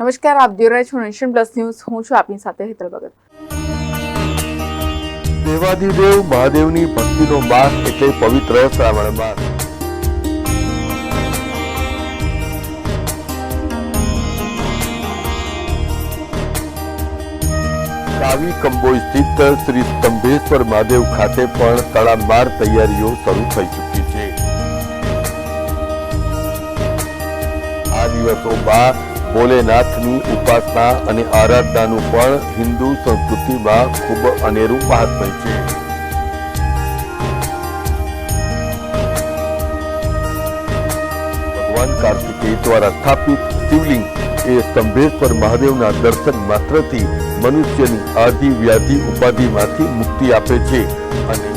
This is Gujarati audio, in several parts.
નમસ્કાર, આપ જોઈ રહ્યા છો નેશન પ્લસ ન્યૂઝ. હું છું આપની સાથે હેતલ ભગત. દેવાદિદેવ મહાદેવની ભક્તિનો માસ એટલે પવિત્ર શ્રાવણ માસ. કાવી કંબોઈ સ્થિત શ્રી સ્તંભેશ્વર મહાદેવ ખાતે પણ તડામાર તૈયારીઓ શરૂ થઈ ચૂકી છે. આ દિવસોમાં ભોલેનાથની ઉપાસના અને આરાધનાનું પણ હિન્દુ સંસ્કૃતિમાં ખૂબ અનેરું મહાત્મય છે. ભગવાન કાર્તિકેય દ્વારા સ્થાપિત શિવલિંગ એ સ્તંભેશ્વર મહાદેવના દર્શન માત્રથી મનુષ્યની આધિ વ્યાધિ ઉપાધિમાંથી મુક્તિ આપે છે અને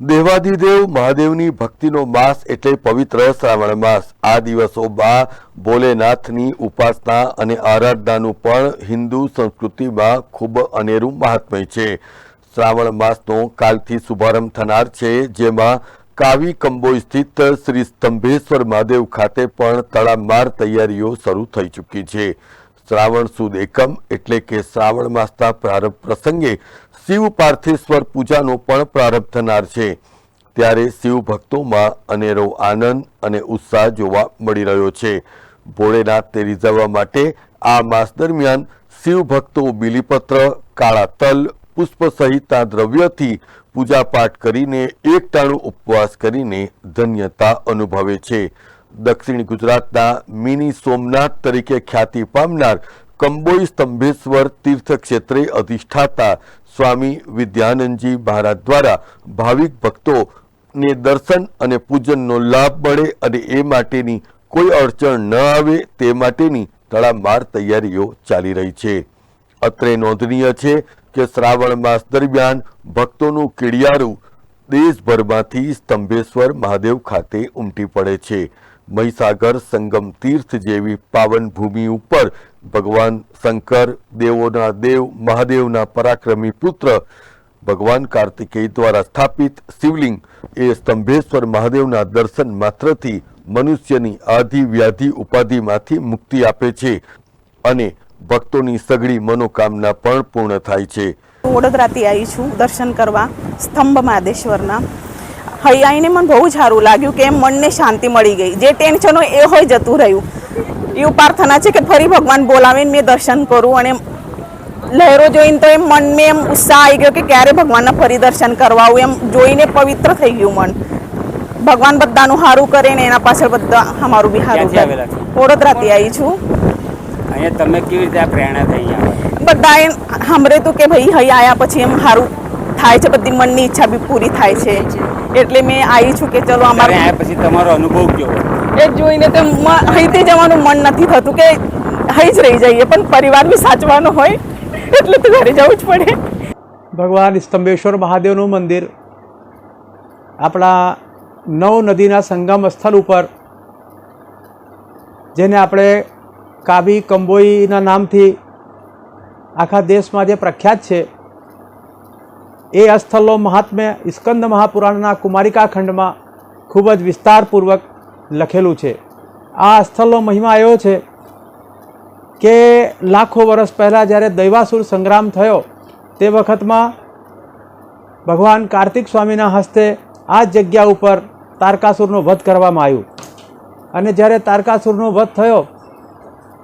દેવાધિદેવ મહાદેવની ભક્તિનો માસ એટલે પવિત્ર શ્રાવણ માસ. આ દિવસોમાં ભોલેનાથની ઉપાસના અને આરાધનાનું પણ હિન્દુ સંસ્કૃતિમાં ખૂબ અનેરું મહાત્મય છે. શ્રાવણ માસનો કાલથી શુભારંભ થનાર છે, જેમાં કાવી કંબોઈ સ્થિત શ્રી સ્તંભેશ્વર મહાદેવ ખાતે પણ તડામાર તૈયારીઓ શરૂ થઈ ચૂકી છે. શ્રાવણ સુદ એકમ એટલે કે શ્રાવણ માસના પ્રારંભ પ્રસંગે શિવ પાર્થેશ્વર પૂજાનો પણ પ્રારંભ થનાર છે. ત્યારે શિવ ભક્તોમાં અનેરો આનંદ અને ઉત્સાહ જોવા મળી રહ્યો છે. ભોળેનાથને રીઝવવા માટે આ માસ દરમિયાન શિવ ભક્તો બિલીપત્ર, કાળા તલ, પુષ્પ સહિતના દ્રવ્યથી પૂજાપાઠ કરીને એકટાણું ઉપવાસ કરીને ધન્યતા અનુભવે છે. દક્ષિણ ગુજરાતના મિની સોમનાથ તરીકે ખ્યાતિ પામનાર કંબોઈ સ્તંભેશ્વર તીર્થ ક્ષેત્રે અધિષ્ઠાતા સ્વામી વિદ્યાનંદજી મહારાજ દ્વારા ભાવિક ભક્તોને દર્શન અને પૂજનનો લાભ મળે અને એ માટેની કોઈ અડચણ ન આવે તે માટેની તડામાર તૈયારીઓ ચાલી રહી છે. અત્રે નોંધનીય છે કે શ્રાવણ માસ દરમિયાન ભક્તોનું કીડિયારું દેશભરમાંથી સ્તંભેશ્વર મહાદેવ ખાતે ઉમટી પડે છે. મહીસાગર સંગમ તીર્થ જેવી પાવન ભૂમિ ઉપર ભગવાન શંકર, દેવોના દેવ, મહાદેવના પરાક્રમી પુત્ર ભગવાન કાર્તિકેય દ્વારા સ્થાપિત શિવલિંગ એ સ્તંભેશ્વર મહાદેવના દર્શન માત્રથી મનુષ્યની આધિ વ્યાધિ ઉપાધિમાંથી મુક્તિ આપે છે અને ભક્તોની સઘળી મનોકામના પણ પૂર્ણ થાય છે. વડોદરાથી આવી છું દર્શન કરવા સ્તંભ મહાદેશ્વરના. આવીને મને બહુ સારું લાગ્યું કે એમ મનને શાંતિ મળી ગઈ. જે ટેન્શન હોય એ હોય જતું રહ્યું. એવું પ્રાર્થના છે કે ફરી ભગવાન બોલાવીને મેં દર્શન કરું અને લહેરો જોઈને તો એમ મનમાં એમ ઉત્સાહ આવી ગયો કે ક્યારે ભગવાનના ફરી દર્શન કરવા આવું એમ જોઈને પવિત્ર થઈ ગયું મન. ભગવાન બધાનું સારું કરે ને એના પાછળ બધા અમારું બી સારું કરે? વડોદરાથી આવી છું. અહીંયા તમે કેવી રીતે પ્રેરણા થઈ બધા એમ સાંભળે તો કે ભાઈ અહીં આવ્યા પછી એમ સારું થાય છે બધી મનની ઈચ્છા બી પૂરી થાય છે. એટલે મેં આવી છું કે ચલો અમારે આવ્યા પછી તમારો અનુભવ કેવો? એ જોઈને તો મ- અહીંથી જવાનું મન નથી થતું કે અહીં જ રહી જઈએ પણ પરિવાર બી સાચવાનો હોય એટલે તો ઘરે જવું જ પડે. ભગવાન સ્તંભેશ્વર મહાદેવનું મંદિર. આપણા નવ નદીના સંગમ સ્થળ ઉપર જેને આપણે કાબી કંબોઈના નામથી આખા દેશમાં જે પ્રખ્યાત છે એ અસ્થલો મહાત્મ્ય સ્કંદ મહાપુરાણના કુમારિકા ખંડમાં ખૂબ જ વિસ્તારપૂર્વક લખેલું છે. આ અસ્થલનો મહિમા એવો છે કે લાખો વર્ષ પહેલાં જ્યારે દૈવાસુર સંગ્રામ થયો, તે વખતમાં ભગવાન કાર્તિક સ્વામીના હસ્તે આ જગ્યા ઉપર તારકાસુરનો વધ કરવામાં આવ્યું. અને જ્યારે તારકાસુરનો વધ થયો,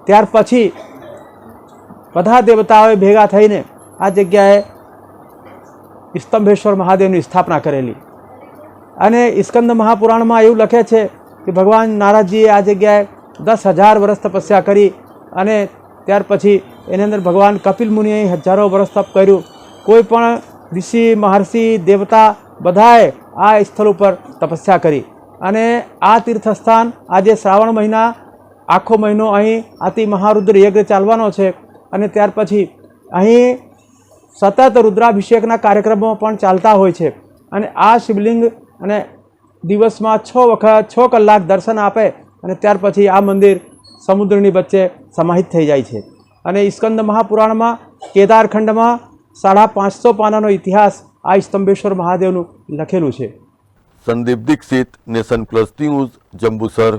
ત્યાર પછી બધા દેવતાઓએ ભેગા થઈને આ જગ્યાએ સ્તંભેશ્વર મહાદેવની સ્થાપના કરેલી. અને સ્કંદ મહાપુરાણમાં એવું લખે છે કે ભગવાન નારાજજીએ આ જગ્યાએ દસ હજાર વર્ષ તપસ્યા કરી અને ત્યાર પછી એની અંદર ભગવાન કપિલ મુનિએ હજારો વર્ષ તપ કર્યું. કોઈ પણ ઋષિ, મહર્ષિ, દેવતા બધાએ આ સ્થળ ઉપર તપસ્યા કરી. અને આ તીર્થસ્થાન આજે શ્રાવણ મહિના આખો મહિનો અહીં અતિ મહારુદ્ર યજ્ઞ ચાલવાનો છે. અને ત્યાર પછી અહીં સતત રુદ્રાભિષેકના કાર્યક્રમો પણ ચાલતા હોય છે. અને આ શિવલિંગ અને દિવસમાં છ વખત, છ કલાક દર્શન આપે અને ત્યાર પછી આ મંદિર સમુદ્રની વચ્ચે સમાહિત થઈ જાય છે. અને સ્કંદ મહાપુરાણમાં કેદારખંડમાં સાડા પાંચસો પાનાનો ઇતિહાસ આ સ્તંભેશ્વર મહાદેવનું લખેલું છે. Sandeep Dixit, nation plus news, Jambusar.